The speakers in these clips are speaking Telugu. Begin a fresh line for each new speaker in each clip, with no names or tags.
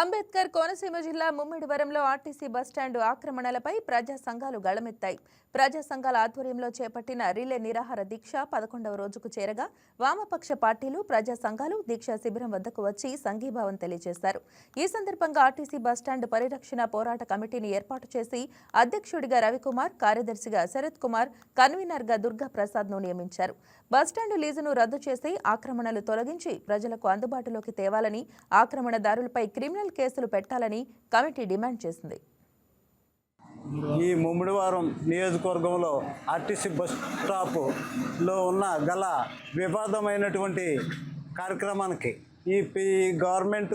అంబేద్కర్ కోనసీమ జిల్లా ముమ్మిడివరంలో ఆర్టీసీ బస్టాండు ఆక్రమణలపై ప్రజా సంఘాలు గళమెత్తాయి. ప్రజా సంఘాల ఆధ్వర్యంలో చేపట్టిన రిలే నిరాహార దీక్ష పదకొండవ రోజుకు చేరగా వామపక్ష పార్టీలు ప్రజా సంఘాలు దీక్షా శిబిరం వద్దకు వచ్చి సంఘీభావం తెలియజేశారు. ఈ సందర్భంగా ఆర్టీసీ బస్టాండ్ పరిరక్షణ పోరాట కమిటీని ఏర్పాటు చేసి అధ్యక్షుడిగా రవికుమార్ కార్యదర్శిగా శరత్ కుమార్ కన్వీనర్గా దుర్గా ప్రసాద్ను నియమించారు. బస్టాండు లీజును రద్దు చేసి ఆక్రమణలు తొలగించి ప్రజలకు అందుబాటులోకి తేవాలని ఆక్రమణదారులపై క్రిమినల్ కేసులు పెట్టాలని కమిటీ డిమాండ్ చేసింది.
ఈ ముమ్మిడివారం నియోజకవర్గంలో ఆర్టీసీ బస్ స్టాప్లో ఉన్న గల వివాదమైనటువంటి కార్యక్రమానికి ఈ గవర్నమెంట్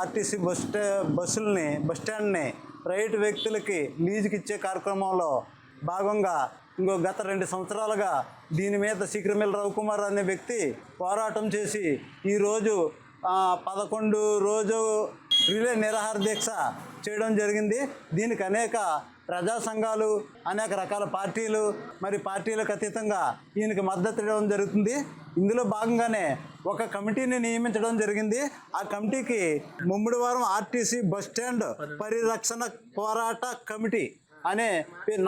ఆర్టీసీ బస్ స్టా బస్సుల్ని బస్ స్టాండ్ని ప్రైవేటు వ్యక్తులకి లీజుకి ఇచ్చే కార్యక్రమంలో భాగంగా ఇంకో గత రెండు సంవత్సరాలుగా దీని మీద శిఖరమిల్ రవికుమార్ అనే వ్యక్తి పోరాటం చేసి ఈరోజు పదకొండు రోజు రిలే నిరాహార దీక్ష చేయడం జరిగింది. దీనికి అనేక ప్రజా సంఘాలు అనేక రకాల పార్టీలు మరి పార్టీలకు అతీతంగా ఈయనకి మద్దతు ఇవ్వడం జరుగుతుంది. ఇందులో భాగంగానే ఒక కమిటీని నియమించడం జరిగింది. ఆ కమిటీకి ముమ్మిడివారం ఆర్టీసీ బస్ స్టాండ్ పరిరక్షణ పోరాట కమిటీ అనే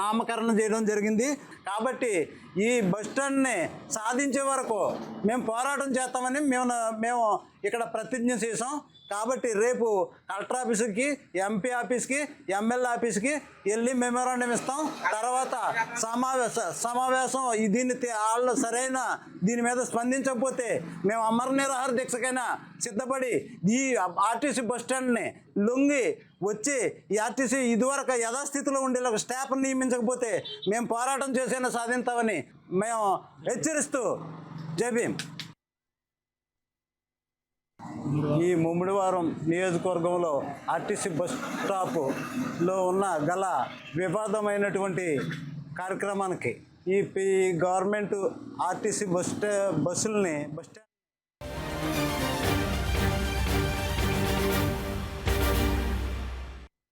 నామకరణం చేయడం జరిగింది. కాబట్టి ఈ బస్ స్టాండ్ని సాధించే వరకు మేము పోరాటం చేస్తామని మేము మేము ఇక్కడ ప్రతిజ్ఞ చేసాం కాబట్టి రేపు కలెక్టర్ ఆఫీస్కి ఎంపీ ఆఫీస్కి ఎమ్మెల్యే ఆఫీస్కి వెళ్ళి మెమోరాండం ఇస్తాం. తర్వాత సమావేశ సమావేశం దీన్ని వాళ్ళు సరైన దీని మీద స్పందించకపోతే మేము అమర నిరాహార దీక్షకైనా సిద్ధపడి ఈ ఆర్టీసీ బస్ స్టాండ్ని లొంగి వచ్చి ఈ ఆర్టీసీ ఇదివరకు యథాస్థితిలో ఉండేలా ఒక స్టాఫ్ నియమించకపోతే మేము పోరాటం చేసైనా సాధిస్తామని మేము హెచ్చరిస్తూ జై భీమ్. ఈ ముమ్మిడివారం నియోజకవర్గంలో ఆర్టీసీ బస్ స్టాప్లో ఉన్న గల వివాదమైనటువంటి కార్యక్రమానికి ఈ గవర్నమెంట్ ఆర్టీసీ బస్ స్టా బస్సుల్ని బస్